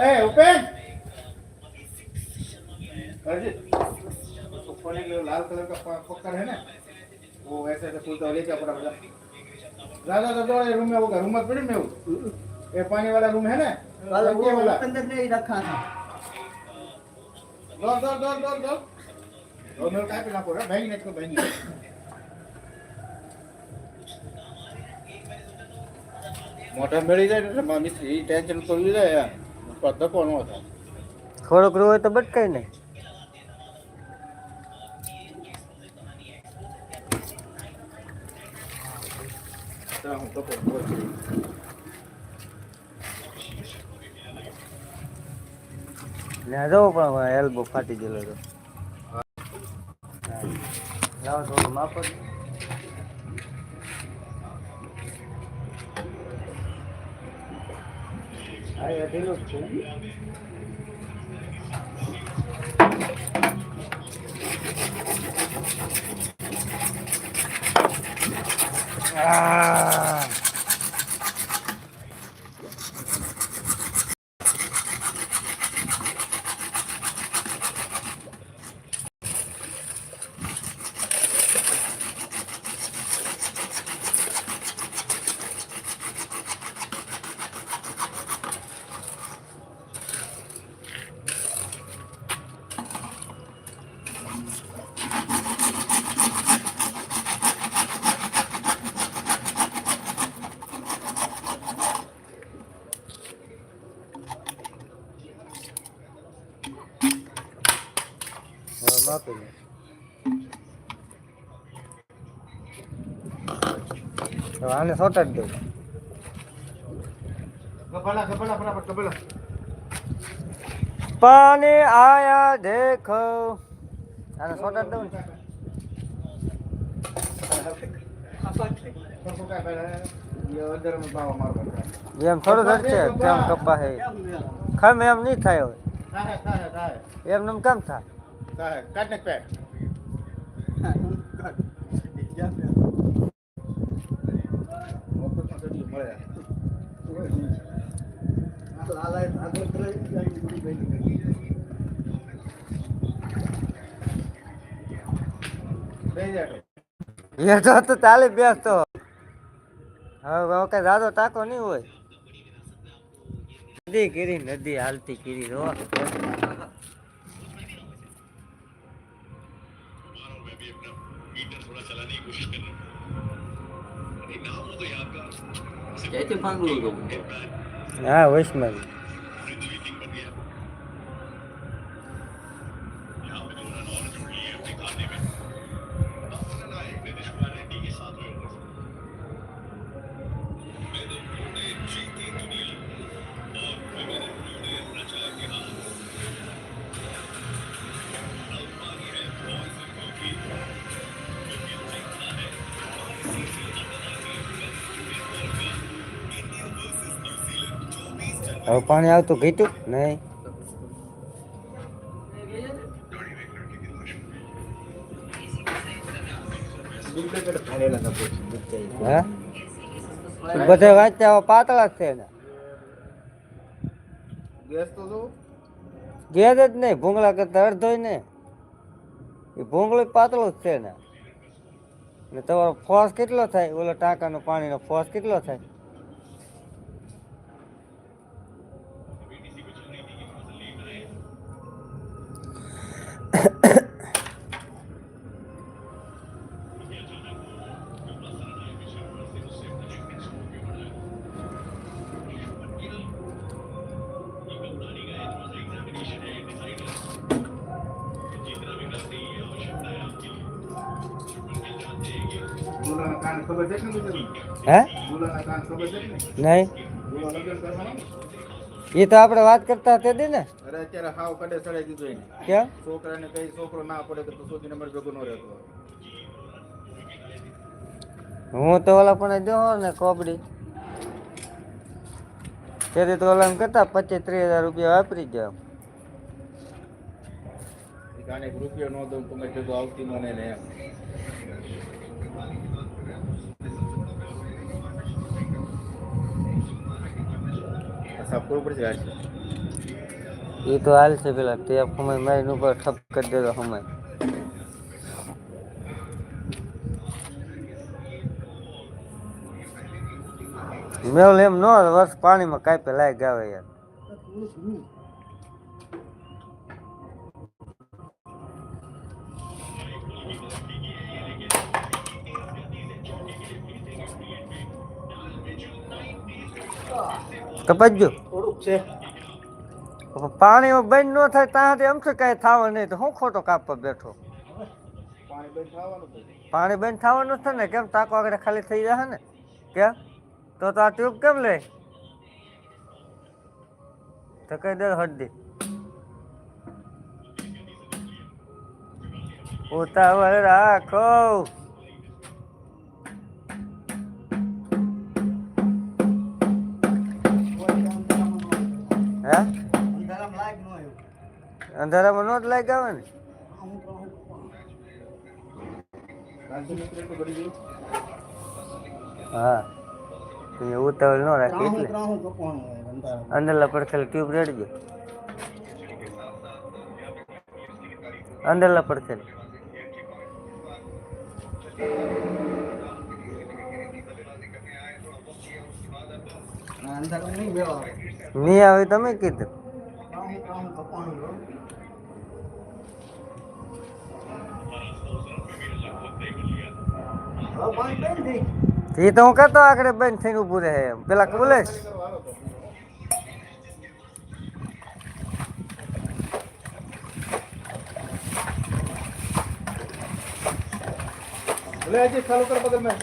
ए उपेन अरे उसको खोलने के लिए लाल कलर का प- पत्थर है ना वो ऐसे ऐसे खुलता है लेके अपना अपना राजा दादा ये रूम में होगा रूम में पड़े में वो ये पानी वाला रूम है ना वाला टंकी वो वाला अंदर नहीं रखा था दो दो दो दो दो दो मेरे काय पे ना पोरा भाई नेट को भाई नहीं મોટા મળી જાય ને એટલે મામી એ ટેન્શન તો લઈ જાય યાર ધક્કો ન થાય. થોડોક રૂ હોય તો બટકાય ન. ને જવો પણ એલ્બો ફાટી ગયેલો તો લાવો થોડું માપો હા એ ઢીલું જ છે Ah. હવે માપી લે હવે આને સોટા જ દઉં ગભલા ગભલા ફટાફટ ગભલા પાણી આયા દેખો આને સોટા જ દઉં ને ધક્કો કાંઈ પહેલા ये अंदर में बाबा मार पड़ता એમ થોડું ધરશે કેમ કપા હે ખમ એમ નહીં થાય હવે है काहे काहे એમ નેમ કેમ થાય કાઢ નાખ પેર બેઠો તો ચાલી બેસતો. હવે કઈ દાદો ટાકો નહીં હોય. નદી કીરી નદી હાલતી કીરી રો ક્યાંથી ભાંગલું હતું હા વૈષ્ણવ. હવે પાણી આવતું ઘટ્યું નહીં? બધે વાંચ્યા પાતળા જ છે ને. ગેસ જો નહીં ભૂંગળા કરતા અડધો ને. એ ભૂંગળો પાતળો જ છે ને. ને તમારો ફોસ કેટલો થાય? ઓલો ટાંકાનો પાણીનો ફોસ કેટલો થાય? હે? નહીં? એ તો આપણે વાત કરતા હતા દે ને. અરે અત્યારે હાવ કડે ચડાઈ દીધું એને. કેમ? છોકરાને કઈ છોકરો ના પડે તો સુધી નંબર ભેગો ન રહેતો હું તો ઓલા પણ જો ને કોબડી. ત્યારે તો ઓલા કરતા પચીસ ત્રીસ હજાર રૂપિયા વાપરી જાવ રૂપિયા નો રૂપિયો ન દઉં તો મેં ભેગો આવતી મને ને સાફ કરવું પડશે આજે એ તો હાલ છે પેલા ટેપ સમય મારીને ઉપર ઠપ કરી દેતો સમય મેલ એમ ન વર્ષ પાણીમાં કાપે લાગ ગાવે યાર. કપાજો થોડુંક છે. પાણીમાં બંધ ન થાય ત્યાં એમ અમથું કાંઈ થવા નહીં. તો હું ખોટો કાપવા બેઠો? પાણી બંધ થવાનું છે પાણી છે ને? કેમ ટાંકો આગળ ખાલી થઈ જશે ને? કેમ તો તો આ ટ્યુબ કેમ લે તો કઈ દે હડદી ઉતાવળ રાખો. હે? અંધારામાં નો જ લાગ આવે ને? હા. તું એવું ઉતાવળ ન રાખી એટલે. અંદર લપડખેલ ટ્યુબ રેડજો અંદરલા પડખેલ. નહીં આવે તમે કીધું. એ તો હું કહેતો આગળ બંધ થઈને ઊભું રહે પેલા બોલે ચાલુ કર બગલ મેં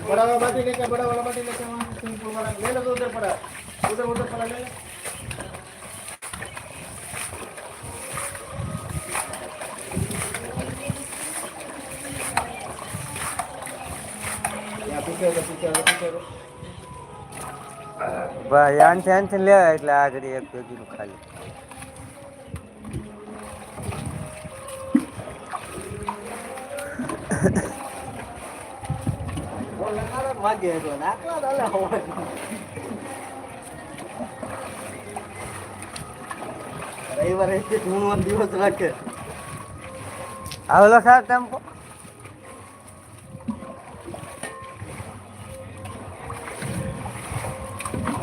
બડા વાળા માટે લેકે બડા વાળા માટે લેકે बाटी लेके बड़ा वाला बाटी लेके वहाँ स्विमिंग पूल वाला ले लो तो उधर पड़ा उधर उधर पड़ा ले लो यहाँ पीछे हो पीछे हो पीछे हो ભાઈ આનથી આનથી લેવાય એટલે આગળ એક ભેગીનું ખાલી રવિવારે દિવસ રાખે આવેલો સાહેબ ટેમ્પો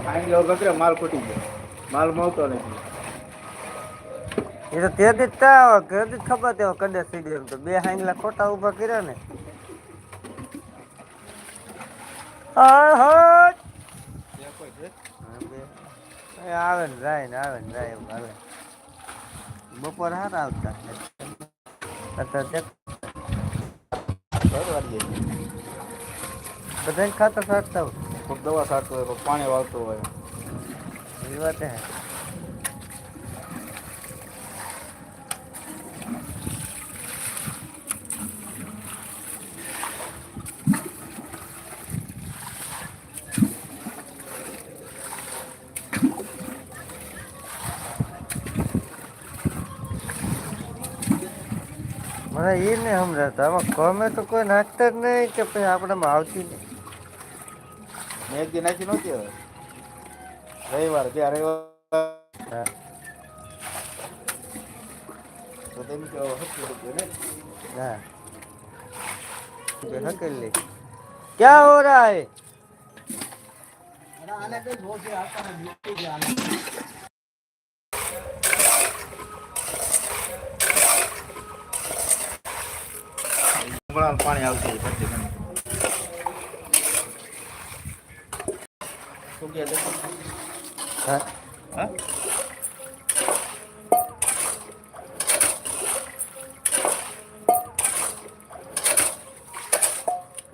આંગળી વગર માલ ખૂટી ગયો. માલ મળતો નથી. એ તો તેથી જ ખબર તેવો કદાચ થઈ ગયો તો બે હાંગલા ખોટા ઊભા કર્યા ને હાય હાય એ આવે ને જાય ને આવે ને જાય એવું આવે બપોર હાર આવતા. બધા બધાને ખાતર સાટતા હોય. ખૂબ દવા છાંટતો હોય પાણી વાળતું હોય. એ વાત મને એ નહીં સમજાતા આમાં ગમે તો કોઈ નાખતા જ નહીં કે પછી આપણામાં આવતી નહીં મેં એક દી નાખી નહોતી હવે રવિવાર ત્યાં રવિવાર તો તેમ કે હા હકલ લે ક્યાં હો રહા હે આને કઈ જોર છે આપણા ઉંગળામાં પાણી આવતી પછી છે? हाँ હા